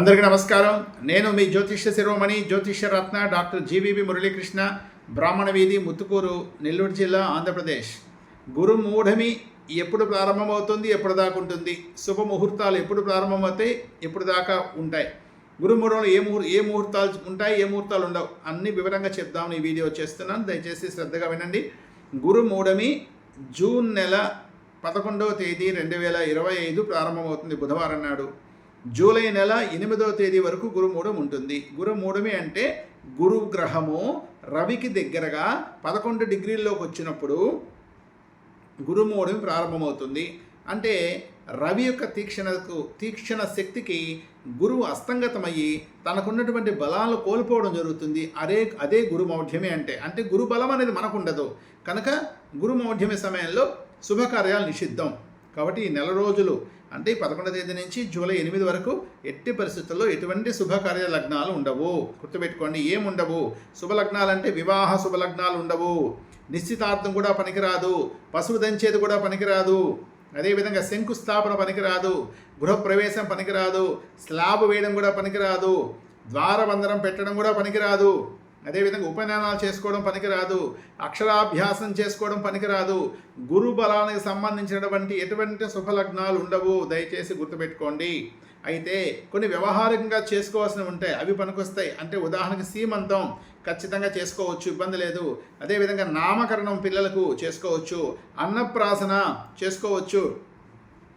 అందరికీ నమస్కారం. నేను మీ జ్యోతిష్య శిరోమణి జ్యోతిష్య రత్న డాక్టర్ జీవీబీ మురళీకృష్ణ బ్రాహ్మణ వీధి ముత్తుకూరు నెల్లూరు జిల్లా ఆంధ్రప్రదేశ్. గురు మూఢమి ఎప్పుడు ప్రారంభమవుతుంది ఎప్పుడు దాకా ఉంటుంది? శుభ ముహూర్తాలు ఎప్పుడు ప్రారంభమవుతాయి ఎప్పుడు దాకా ఉంటాయి? గురు మూఢంలో ఏ ముహూర్ ఏ ముహూర్తాలు ఉంటాయి ఏ ముహూర్తాలు ఉండవు? అన్ని వివరంగా చెప్దామని ఈ వీడియో చేస్తున్నాను. దయచేసి శ్రద్ధగా వినండి. గురు మూఢమి జూన్ నెల పదకొండవ తేదీ రెండు వేల ఇరవై ఐదు ప్రారంభమవుతుంది బుధవారం నాడు. జూలై నెల ఎనిమిదవ తేదీ వరకు గురుమూఢం ఉంటుంది. గురుమూఢమి అంటే గురు గ్రహము రవికి దగ్గరగా పదకొండు డిగ్రీల్లోకి వచ్చినప్పుడు గురుమూఢమి ప్రారంభమవుతుంది. అంటే రవి యొక్క తీక్షణకు తీక్షణ శక్తికి గురువు అస్తంగతమయ్యి తనకున్నటువంటి బలాలు కోల్పోవడం జరుగుతుంది. అదే అదే గురుమౌఢ్యమే అంటే అంటే గురు బలం అనేది మనకు ఉండదు కనుక గురుమౌఢ్యమి సమయంలో శుభకార్యాలు నిషిద్ధం. కాబట్టి ఈ నెల రోజులు అంటే ఈ తేదీ నుంచి జూలై ఎనిమిది వరకు ఎట్టి పరిస్థితుల్లో ఎటువంటి శుభకార్య లగ్నాలు ఉండవు. గుర్తుపెట్టుకోండి ఏముండవు? శుభలగ్నాలంటే వివాహ శుభలగ్నాలు ఉండవు. నిశ్చితార్థం కూడా పనికిరాదు. పశువు దంచేది కూడా పనికిరాదు. అదేవిధంగా శంకుస్థాపన పనికిరాదు. గృహప్రవేశం పనికిరాదు. స్లాబ్ వేయడం కూడా పనికిరాదు. ద్వారబంధనం పెట్టడం కూడా పనికిరాదు. అదేవిధంగా ఉపనయనాలు చేసుకోవడం పనికిరాదు అక్షరాభ్యాసం చేసుకోవడం పనికిరాదు. గురు బలానికి సంబంధించినటువంటి ఎటువంటి శుభలగ్నాలు ఉండవు దయచేసి గుర్తుపెట్టుకోండి. అయితే కొన్ని వ్యవహారికంగా చేసుకోవాల్సినవి ఉంటాయి అవి పనికొస్తాయి. అంటే ఉదాహరణకి సీమంతం ఖచ్చితంగా చేసుకోవచ్చు ఇబ్బంది లేదు. అదేవిధంగా నామకరణం పిల్లలకు చేసుకోవచ్చు అన్నప్రాసన చేసుకోవచ్చు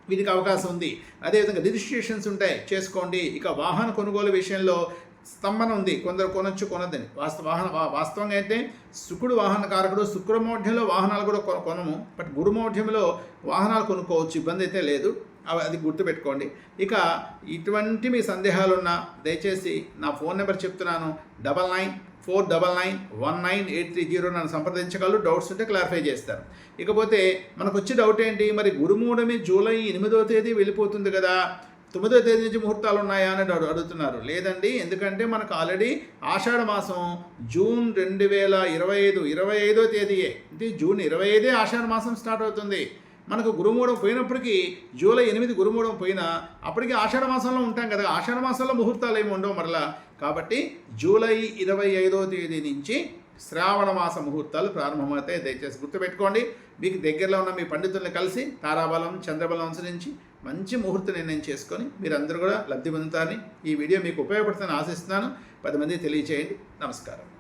వీటికి అవకాశం ఉంది. అదేవిధంగా రిజిస్ట్రేషన్స్ ఉంటాయి చేసుకోండి. ఇక వాహన కొనుగోలు విషయంలో స్తంభన ఉంది. కొందరు కొనొచ్చు కొనద్దని. వాస్తవ వాహన వా- వాస్తవంగా అయితే శుక్రుడు వాహన కారకుడు శుక్రమౌఢ్యంలో వాహనాలు కూడా కొన కొనము. బట్ గురుమౌఢ్యంలో వాహనాలు కొనుక్కోవచ్చు. ఇబ్బంది అయితే లేదు. అవి అది గుర్తుపెట్టుకోండి. ఇక ఇటువంటి మీ సందేహాలున్నా దయచేసి నా ఫోన్ నెంబర్ చెప్తున్నాను. Double nine four double nine one nine eight three zero నన్ను సంప్రదించగలరు. డౌట్స్ ఉంటే క్లారిఫై చేస్తారు. ఇకపోతే మనకు వచ్చే డౌట్ ఏంటి? మరి గురుమూఢమి జూలై ఎనిమిదో తేదీ వెళ్ళిపోతుంది కదా. తొమ్మిదో తేదీ నుంచి ముహూర్తాలు ఉన్నాయా అని అడుగుతున్నారు. లేదండి ఎందుకంటే మనకు ఆల్రెడీ ఆషాఢ మాసం జూన్ రెండు వేల ఇరవై ఐదు ఇరవై ఐదో తేదీయే. అంటే జూన్ ఇరవై ఐదే ఆషాఢ మాసం స్టార్ట్ అవుతుంది. మనకు గురుమూడం పోయినప్పటికీ జూలై ఎనిమిది గురుమూడం పోయినా అప్పటికి ఆషాఢ మాసంలో ఉంటాం కదా. ఆషాఢ మాసంలో ముహూర్తాలు ఏమి ఉండవు మరలా. కాబట్టి జూలై ఇరవై ఐదో తేదీ నుంచి శ్రావణ మాస ముహూర్తాలు ప్రారంభమవుతాయి. దయచేసి గుర్తుపెట్టుకోండి. మీకు దగ్గరలో ఉన్న మీ పండితుల్ని కలిసి తారాబలం చంద్రబలం అనుసరించి మంచి ముహూర్త నిర్ణయం చేసుకొని మీరందరూ కూడా లబ్ధి పొందుతారని ఈ వీడియో మీకు ఉపయోగపడుతుందని ఆశిస్తున్నాను. పది మంది తెలియచేయండి. నమస్కారం.